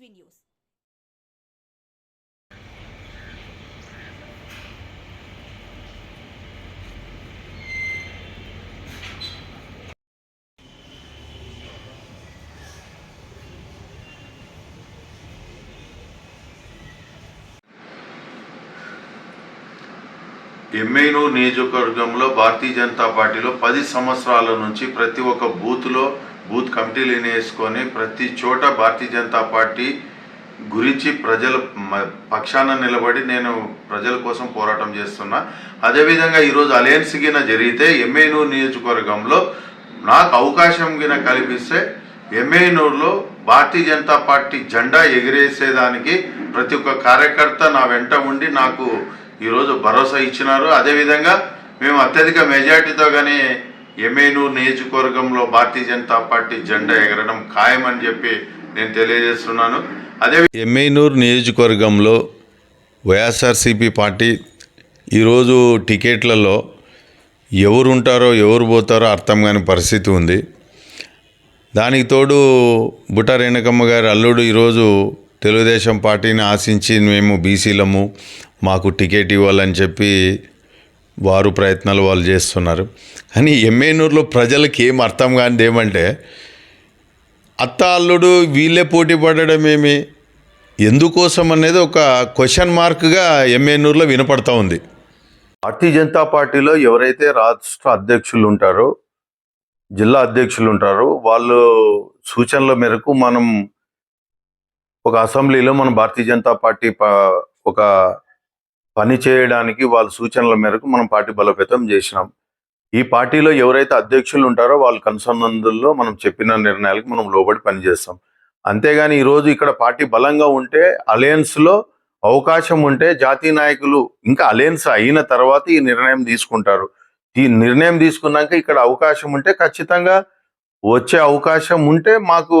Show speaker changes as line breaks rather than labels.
SB News. ఎమ్మెనూరు నియోజకవర్గంలో భారతీయ జనతా పార్టీలో పది సంవత్సరాల నుంచి ప్రతి ఒక్క బూత్లో బూత్ కమిటీలు వేసుకొని ప్రతి చోట భారతీయ జనతా పార్టీ గురించి ప్రజల మ- పక్షాన నిలబడి నేను ప్రజల కోసం పోరాటం చేస్తున్నా. అదేవిధంగా ఈరోజు అలయన్స్ గిన జరిగితే ఎమ్మెనూరు నియోజకవర్గంలో నాకు అవకాశం గిన కల్పిస్తే ఎమ్మెనూరులో భారతీయ జనతా పార్టీ జెండా ఎగిరేసేదానికి ప్రతి ఒక్క కార్యకర్త నా వెంట ఉండి నాకు ఈరోజు భరోసా ఇచ్చినారు. అదేవిధంగా మేము అత్యధిక మెజార్టీతో కానీ ఎమ్మెనూరు నియోజకవర్గంలో భారతీయ జనతా పార్టీ జెండా ఎగరడం ఖాయమని చెప్పి నేను తెలియజేస్తున్నాను. అదే ఎమ్మెనూరు నియోజకవర్గంలో వైఎస్ఆర్సీపీ పార్టీ ఈరోజు టికెట్లలో ఎవరు ఉంటారో ఎవరు పోతారో అర్థం కాని పరిస్థితి ఉంది. దానికి తోడు బుట్ట రేణుకమ్మ గారి అల్లుడు ఈరోజు తెలుగుదేశం పార్టీని ఆశించి మేము బీసీలము మాకు టికెట్ ఇవ్వాలని చెప్పి వారు ప్రయత్నాలు వాళ్ళు చేస్తున్నారు. కానీ ఎమ్మెనూరులో ప్రజలకి ఏం అర్థం కానిది ఏమంటే అత్త అల్లుడు వీళ్ళే పోటీ పడడం ఏమి? ఎందుకోసం అనేది ఒక క్వశ్చన్ మార్క్గా ఎమ్మెనూరులో వినపడతా ఉంది. భారతీయ జనతా పార్టీలో ఎవరైతే రాష్ట్ర అధ్యక్షులు ఉంటారో జిల్లా అధ్యక్షులు ఉంటారో వాళ్ళు సూచనల మేరకు మనం ఒక అసెంబ్లీలో మనం భారతీయ జనతా పార్టీ ప- ఒక పని చేయడానికి వాళ్ళ సూచనల మేరకు మనం పార్టీ బలోపేతం చేసినాం. ఈ పార్టీలో ఎవరైతే అధ్యక్షులు ఉంటారో వాళ్ళ కనుసంబంధుల్లో మనం చెప్పిన నిర్ణయాలకు మనం లోబడి పనిచేస్తాం అంతేగాని ఈరోజు ఇక్కడ పార్టీ బలంగా ఉంటే అలయన్స్లో అవకాశం ఉంటే జాతీయ నాయకులు ఇంకా అలయన్స్ అయిన తర్వాత ఈ నిర్ణయం తీసుకుంటారు. ఈ నిర్ణయం తీసుకున్నాక ఇక్కడ అవకాశం ఉంటే ఖచ్చితంగా వచ్చే అవకాశం ఉంటే మాకు